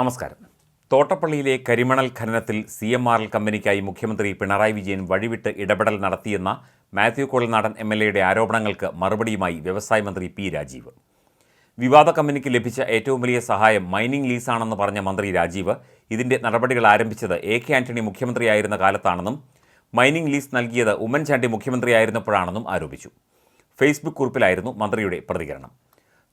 നമസ്കാരം. തോട്ടപ്പള്ളിയിലെ കരിമണൽ ഖനനത്തിൽ സി എം ആർ എൽ കമ്പനിക്കായി മുഖ്യമന്ത്രി പിണറായി വിജയൻ വഴിവിട്ട് ഇടപെടൽ നടത്തിയെന്ന മാത്യു കോളനാടൻ എം എൽ എയുടെ ആരോപണങ്ങൾക്ക് മറുപടിയുമായി വ്യവസായ മന്ത്രി പി രാജീവ്. വിവാദ കമ്പനിക്ക് ലഭിച്ച ഏറ്റവും വലിയ സഹായം മൈനിങ് ലീസാണെന്ന് പറഞ്ഞ മന്ത്രി രാജീവ്. ഇതിന്റെ നടപടികൾ ആരംഭിച്ചത് എ കെ ആന്റണി മുഖ്യമന്ത്രിയായിരുന്ന കാലത്താണെന്നും മൈനിംഗ് ലീസ് നൽകിയത് ഉമ്മൻചാണ്ടി മുഖ്യമന്ത്രിയായിരുന്നപ്പോഴാണെന്നും ആരോപിച്ചു. ഫേസ്ബുക്ക് കുറിപ്പിലായിരുന്നു മന്ത്രിയുടെ പ്രതികരണം.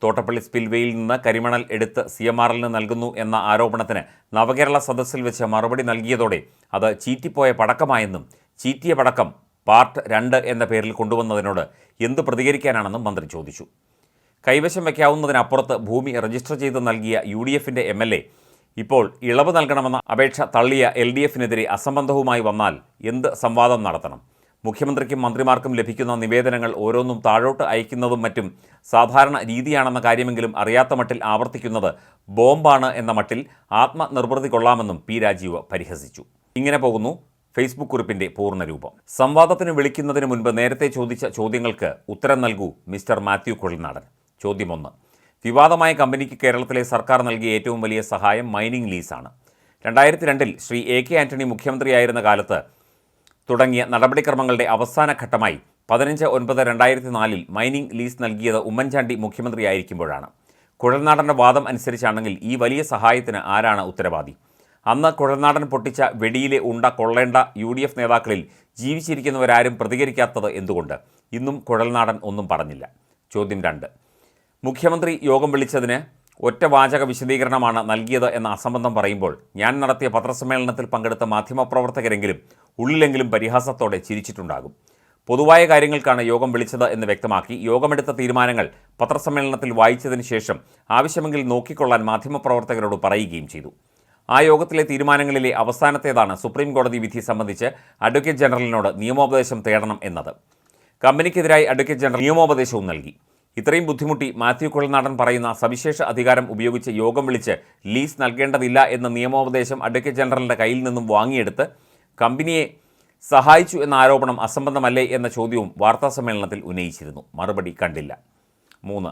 തോട്ടപ്പള്ളി സ്പിൽവേയിൽ നിന്ന് കരിമണൽ എടുത്ത് സി എം ആറിന് നൽകുന്നു എന്ന ആരോപണത്തിന് നവകേരള സദസ്സിൽ വെച്ച് മറുപടി നൽകിയതോടെ അത് ചീറ്റിപ്പോയ പടക്കമായെന്നും ചീറ്റിയ പടക്കം പാർട്ട് രണ്ട് എന്ന പേരിൽ കൊണ്ടുവന്നതിനോട് എന്ത് പ്രതികരിക്കാനാണെന്നും മന്ത്രി ചോദിച്ചു. കൈവശം വയ്ക്കാവുന്നതിനപ്പുറത്ത് ഭൂമി രജിസ്റ്റർ ചെയ്ത് നൽകിയ യു ഡി എഫിന്റെ എം എൽ എ ഇപ്പോൾ ഇളവ് നൽകണമെന്ന അപേക്ഷ തള്ളിയ എൽ ഡി എഫിനെതിരെ അസംബന്ധവുമായി വന്നാൽ എന്ത് സംവാദം നടത്തണം? മുഖ്യമന്ത്രിക്കും മന്ത്രിമാർക്കും ലഭിക്കുന്ന നിവേദനങ്ങൾ ഓരോന്നും താഴോട്ട് അയക്കുന്നതും മറ്റും സാധാരണ രീതിയാണെന്ന കാര്യമെങ്കിലും അറിയാത്ത മട്ടിൽ ആവർത്തിക്കുന്നത് ബോംബാണ് എന്ന മട്ടിൽ ആത്മനിർവൃതി കൊള്ളാമെന്നും പി രാജീവ് പരിഹസിച്ചു. ഇങ്ങനെ പോകുന്നു ഫേസ്ബുക്ക് കുറിപ്പിന്റെ പൂർണരൂപം. സംവാദത്തിന് വിളിക്കുന്നതിന് മുൻപ് നേരത്തെ ചോദിച്ച ചോദ്യങ്ങൾക്ക് ഉത്തരം നൽകൂ മിസ്റ്റർ മാത്യു കൊളിനാടൻ ചോദ്യം ഒന്ന് വിവാദമായ കമ്പനിക്ക് കേരളത്തിലെ സർക്കാർ നൽകിയ ഏറ്റവും വലിയ സഹായം മൈനിങ് ലീസാണ്. രണ്ടായിരത്തി രണ്ടിൽ ശ്രീ എ കെ ആന്റണി മുഖ്യമന്ത്രിയായിരുന്ന കാലത്ത് തുടങ്ങിയ നടപടിക്രമങ്ങളുടെ അവസാന ഘട്ടമായി പതിനഞ്ച് ഒൻപത് രണ്ടായിരത്തി നാലിൽ മൈനിംഗ് ലീസ് നൽകിയത് ഉമ്മൻചാണ്ടി മുഖ്യമന്ത്രിയായിരിക്കുമ്പോഴാണ്. കുഴൽനാടന്റെ വാദം അനുസരിച്ചാണെങ്കിൽ ഈ വലിയ സഹായത്തിന് ആരാണ് ഉത്തരവാദി? അന്ന് കുഴൽനാടൻ പൊട്ടിച്ച വെടിയിലെ ഉണ്ട കൊള്ളേണ്ട യു ഡി എഫ് നേതാക്കളിൽ ജീവിച്ചിരിക്കുന്നവരാരും പ്രതികരിക്കാത്തത് എന്തുകൊണ്ട്? ഇന്നും കുഴൽനാടൻ ഒന്നും പറഞ്ഞില്ല. ചോദ്യം രണ്ട്. മുഖ്യമന്ത്രി യോഗം വിളിച്ചതിന് ഒറ്റ വാചക വിശദീകരണമാണ് നൽകിയത് എന്ന അസംബന്ധം പറയുമ്പോൾ ഞാൻ നടത്തിയ പത്രസമ്മേളനത്തിൽ പങ്കെടുത്ത മാധ്യമപ്രവർത്തകരെങ്കിലും ഉള്ളിലെങ്കിലും പരിഹാസത്തോടെ ചിരിച്ചിട്ടുണ്ടാകും. പൊതുവായ കാര്യങ്ങൾക്കാണ് യോഗം വിളിച്ചത് എന്ന് വ്യക്തമാക്കി യോഗമെടുത്ത തീരുമാനങ്ങൾ പത്രസമ്മേളനത്തിൽ വായിച്ചതിന് ശേഷം ആവശ്യമെങ്കിൽ നോക്കിക്കൊള്ളാൻ മാധ്യമപ്രവർത്തകരോട് പറയുകയും ചെയ്തു. ആ യോഗത്തിലെ തീരുമാനങ്ങളിലെ അവസാനത്തേതാണ് സുപ്രീം കോടതി വിധി സംബന്ധിച്ച് അഡ്വക്കേറ്റ് ജനറലിനോട് നിയമോപദേശം തേടണം എന്നത്. കമ്പനിക്കെതിരായി അഡ്വക്കേറ്റ് ജനറൽ നിയമോപദേശവും നൽകി. ഇത്രയും ബുദ്ധിമുട്ടി മാത്യു കുഴൽനാടൻ പറയുന്ന സവിശേഷ അധികാരം ഉപയോഗിച്ച് യോഗം വിളിച്ച് ലീസ് നൽകേണ്ടതില്ല എന്ന നിയമോപദേശം അഡ്വക്കേറ്റ് ജനറലിന്റെ കയ്യിൽ നിന്നും വാങ്ങിയെടുത്ത് കമ്പനിയെ സഹായിച്ചു എന്ന ആരോപണം അസംബന്ധമല്ലേ എന്ന ചോദ്യവും വാർത്താ സമ്മേളനത്തിൽ ഉന്നയിച്ചിരുന്നു. മറുപടി കണ്ടില്ല. മൂന്ന്.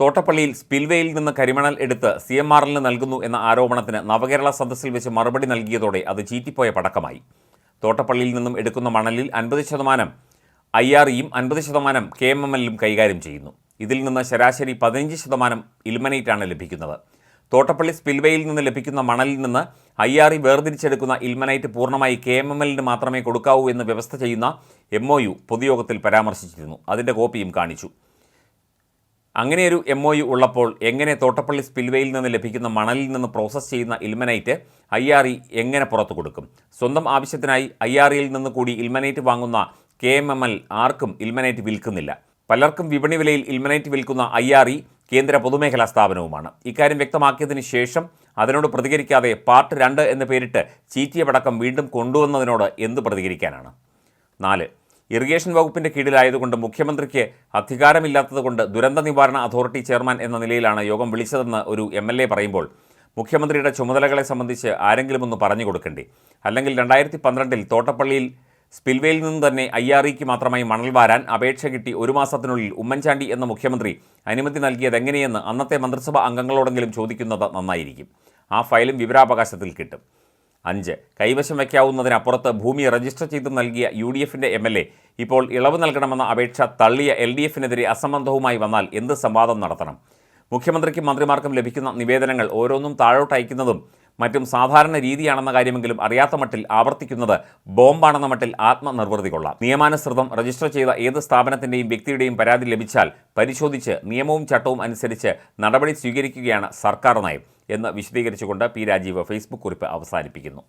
തോട്ടപ്പള്ളിയിൽ സ്പിൽവേയിൽ നിന്ന് കരിമണൽ എടുത്ത് സി എം ആറിന് നൽകുന്നു എന്ന ആരോപണത്തിന് നവകേരള സദസ്സിൽ വെച്ച് മറുപടി നൽകിയതോടെ അത് ചീറ്റിപ്പോയ പടക്കമായി. തോട്ടപ്പള്ളിയിൽ നിന്നും എടുക്കുന്ന മണലിൽ അൻപത് ശതമാനം ഐ ആർ ഇയും അൻപത് ശതമാനം കെ എം എം എല്ലും കൈകാര്യം ചെയ്യുന്നു. ഇതിൽ നിന്ന് ശരാശരി പതിനഞ്ച് ശതമാനം ഇൽമനേറ്റാണ് ലഭിക്കുന്നത്. തോട്ടപ്പള്ളി സ്പിൽവേയിൽ നിന്ന് ലഭിക്കുന്ന മണലിൽ നിന്ന് ഐ ആർ ഇ വേർതിരിച്ചെടുക്കുന്ന ഇൽമനൈറ്റ് പൂർണമായി കെ എം എം എല്ലിന് മാത്രമേ കൊടുക്കാവൂ എന്ന് വ്യവസ്ഥ ചെയ്യുന്ന എം ഒ യു പൊതുയോഗത്തിൽ പരാമർശിച്ചിരുന്നു. അതിന്റെ കോപ്പിയും കാണിച്ചു. അങ്ങനെയൊരു എം ഒ യു ഉള്ളപ്പോൾ എങ്ങനെ തോട്ടപ്പള്ളി സ്പിൽവേയിൽ നിന്ന് ലഭിക്കുന്ന മണലിൽ നിന്ന് പ്രോസസ്സ് ചെയ്യുന്ന ഇൽമനൈറ്റ് ഐ ആർ ഇ എങ്ങനെ പുറത്തു കൊടുക്കും? സ്വന്തം ആവശ്യത്തിനായി ഐ ആർ ഇയിൽ നിന്ന് കൂടി ഇൽമനൈറ്റ് വാങ്ങുന്ന കെ എം എം എൽ ആർക്കും ഇൽമനൈറ്റ് വിൽക്കുന്നില്ല. പലർക്കും വിപണി വിലയിൽ ഇൽമനൈറ്റ് വിൽക്കുന്ന ഐ ആർ ഇ കേന്ദ്ര പൊതുമേഖലാ സ്ഥാപനവുമാണ്. ഇക്കാര്യം വ്യക്തമാക്കിയതിന് ശേഷം അതിനോട് പ്രതികരിക്കാതെ പാർട്ട് രണ്ട് എന്ന് പേരിട്ട് ചീറ്റിയപടക്കം വീണ്ടും കൊണ്ടുവന്നതിനോട് എന്ത് പ്രതികരിക്കാനാണ്? നാല് ഇറിഗേഷൻ വകുപ്പിന്റെ കീഴിലായതുകൊണ്ട് മുഖ്യമന്ത്രിക്ക് അധികാരമില്ലാത്തതുകൊണ്ട് ദുരന്ത നിവാരണ അതോറിറ്റി ചെയർമാൻ എന്ന നിലയിലാണ് യോഗം വിളിച്ചതെന്ന് ഒരു എം എൽ എ പറയുമ്പോൾ മുഖ്യമന്ത്രിയുടെ ചുമതലകളെ സംബന്ധിച്ച് ആരെങ്കിലും ഒന്ന് പറഞ്ഞു കൊടുക്കണ്ടേ? അല്ലെങ്കിൽ രണ്ടായിരത്തി പന്ത്രണ്ടിൽ തോട്ടപ്പള്ളിയിൽ സ്പിൽവേയിൽ നിന്ന് തന്നെ ഐ ആർ ഇക്ക് മാത്രമായി മണൽ വാരാൻ അപേക്ഷ കിട്ടി ഒരു മാസത്തിനുള്ളിൽ ഉമ്മൻചാണ്ടി എന്ന മുഖ്യമന്ത്രി അനുമതി നൽകിയത് എങ്ങനെയെന്ന് അന്നത്തെ മന്ത്രിസഭാ അംഗങ്ങളോടെങ്കിലും ചോദിക്കുന്നത് നന്നായിരിക്കും. ആ ഫയലും വിവരാവകാശത്തിൽ കിട്ടും. അഞ്ച് കൈവശം വയ്ക്കാവുന്നതിനപ്പുറത്ത് ഭൂമി രജിസ്റ്റർ ചെയ്ത് നൽകിയ യു ഡി എഫിന്റെ എം എൽ എ ഇപ്പോൾ ഇളവ് നൽകണമെന്ന അപേക്ഷ തള്ളിയ എൽ ഡി എഫിനെതിരെ അസംബന്ധവുമായി വന്നാൽ എന്ത് സംവാദം നടത്തണം? മുഖ്യമന്ത്രിക്കും മന്ത്രിമാർക്കും ലഭിക്കുന്ന നിവേദനങ്ങൾ ഓരോന്നും താഴോട്ട് അയക്കുന്നതും മറ്റും സാധാരണ രീതിയാണെന്ന കാര്യമെങ്കിലും അറിയാത്ത മട്ടിൽ ആവർത്തിക്കുന്നത് ബോംബാണെന്ന മട്ടിൽ ആത്മനിർവൃതി കൊള്ളാം. നിയമാനുസൃതം രജിസ്റ്റർ ചെയ്ത ഏത് സ്ഥാപനത്തിന്റെയും വ്യക്തിയുടെയും പരാതി ലഭിച്ചാൽ പരിശോധിച്ച് നിയമവും ചട്ടവും അനുസരിച്ച് നടപടി സ്വീകരിക്കുകയാണ് സർക്കാർ നയം എന്ന് വിശദീകരിച്ചുകൊണ്ട് പി രാജീവ് ഫേസ്ബുക്ക് കുറിപ്പ് അവസാനിപ്പിക്കുന്നു.